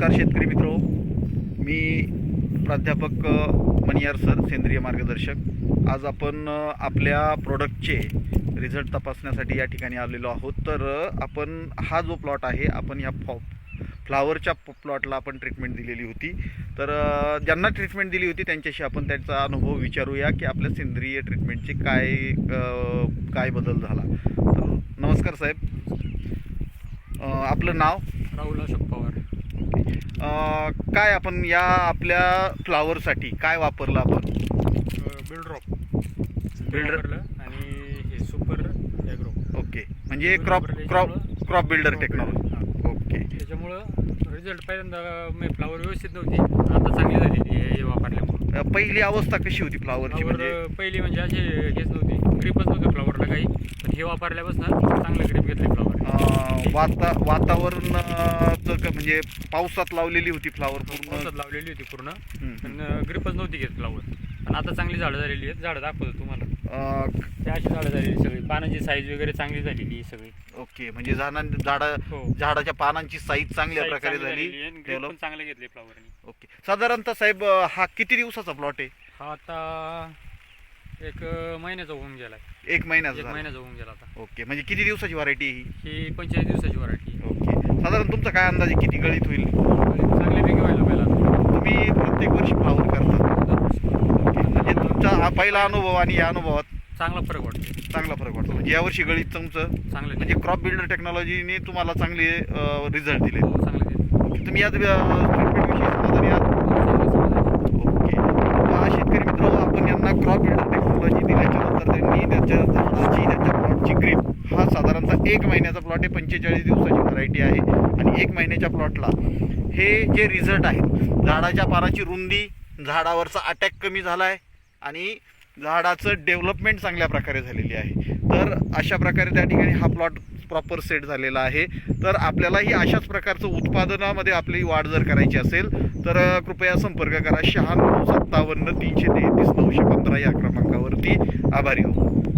नमस्कार शेतकरी मित्रो. मी प्राध्यापक मनियार सर सेंद्रिय मार्गदर्शक. आज आपण आपल्या प्रोडक्टचे रिझल्ट तपासण्यासाठी या ठिकाणी आलेलो आहोत. तर आपण हा जो प्लॉट आहे आपण या फॉ फ्लावरच्या प्लॉटला आपण ट्रीटमेंट दिलेली होती. तर ज्यांना ट्रीटमेंट दिली होती त्यांच्याशी आपण त्यांचा अनुभव विचारूया की आपल्या सेंद्रिय ट्रीटमेंटचे काय काय बदल झाला. तर नमस्कार साहेब. आपलं नाव? राहुल अशोक पवार. काय आपण या आपल्या फ्लावरसाठी काय वापरलं आपण? बिल्ड्रॉप. वापरलं आणि हे सुपर ॲग्रो. ओके. म्हणजे crop crop crop builder technology. Okay. त्याच्यामुळं रिझल्ट पहिल्यांदा मी फ्लावर व्यवस्थित नव्हती. आता चांगली झालेली आहे हे वापरल्यामुळं. पहिली अवस्था कशी होती फ्लावरची फ्लावर म्हणजे? पहिली म्हणजे असे हेच नव्हती. ग्रीपच नव्हतं फ्लावरला काही. हे वापरल्यापासून चांगलं ग्रीप घेतलं फ्लावर वाता वातावरण म्हणजे पावसात लावलेली होती फ्लावर पूर्ण. पावसात लावलेली होती पूर्ण. पण ग्रीपच नव्हती घेत फ्लावर पण आता चांगली झाडं झालेली आहेत. झाडं दाखवतो तुम्हाला. त्या अशी झाडं झालेली सगळी. पानाची साईज वगैरे चांगली झालेली आहे सगळी. ओके म्हणजे झाडा झाडा हो. झाडाच्या पानांची साईज चांगल्या प्रकारे झाली. आणि चांगले घेतले फ्लावरनी ओके. साधारणतः साहेब हा किती दिवसाचा प्लॉट आहे? हा आता एक महिन्याचा होऊन गेला एक महिन्याचा एक झाला. महिन्याचा होऊन गेला आता. ओके म्हणजे किती दिवसाची व्हरायटी ही? ही पंचेचाळीस दिवसाची व्हरायटी ओके. साधारण तुमचा काय अंदाज आहे किती गळीत होईल? चांगल्यापैकी व्हायला पहिला तुम्ही प्रत्येक वर्षी फ्लावर करता. ओके. म्हणजे तुमचा हा पहिला अनुभव आणि या अनुभवात चांगला फरक वाटतो. चांगला फरक वाटतो. म्हणजे यावर्षी गळीत तुमचं चांगलं म्हणजे क्रॉप बिल्डर टेक्नॉलॉजीने तुम्हाला चांगले रिझल्ट दिले. हो चांगलं तुम्ही या ट्रीटमेंटविषयी समाधानी आहात हो, चांगलं, चांगलं. ओके पहा शेतकरी मित्र आपण यांना क्रॉप बिल्डर टेक्नॉलॉजी दिल्याच्या नंतर त्याच्या झाडाची प्लॉटची ग्रीप हा साधारणतः एक महिन्याचा प्लॉट आहे पंचेचाळीस दिवसाची व्हरायटी आहे. आणि एक महिन्याच्या प्लॉटला हे जे रिझल्ट आहेत झाडाच्या पानाची रुंदी झाडावरचा अटॅक कमी झाला आहे आणि झाडाचं डेव्हलपमेंट चांगल्या प्रकारे झालेली आहे. तर अशा प्रकारे त्या ठिकाणी हा प्लॉट प्रॉपर सेट झालेला आहे. तर आपल्यालाही अशाच प्रकारचं उत्पादनामध्ये आपली वाढ जर करायची असेल तर कृपया संपर्क करा. शहाण्णव सत्तावन्न तीनशे तेहतीस नऊशे पंधरा या क्रमांकावरती. आभारी आहोत.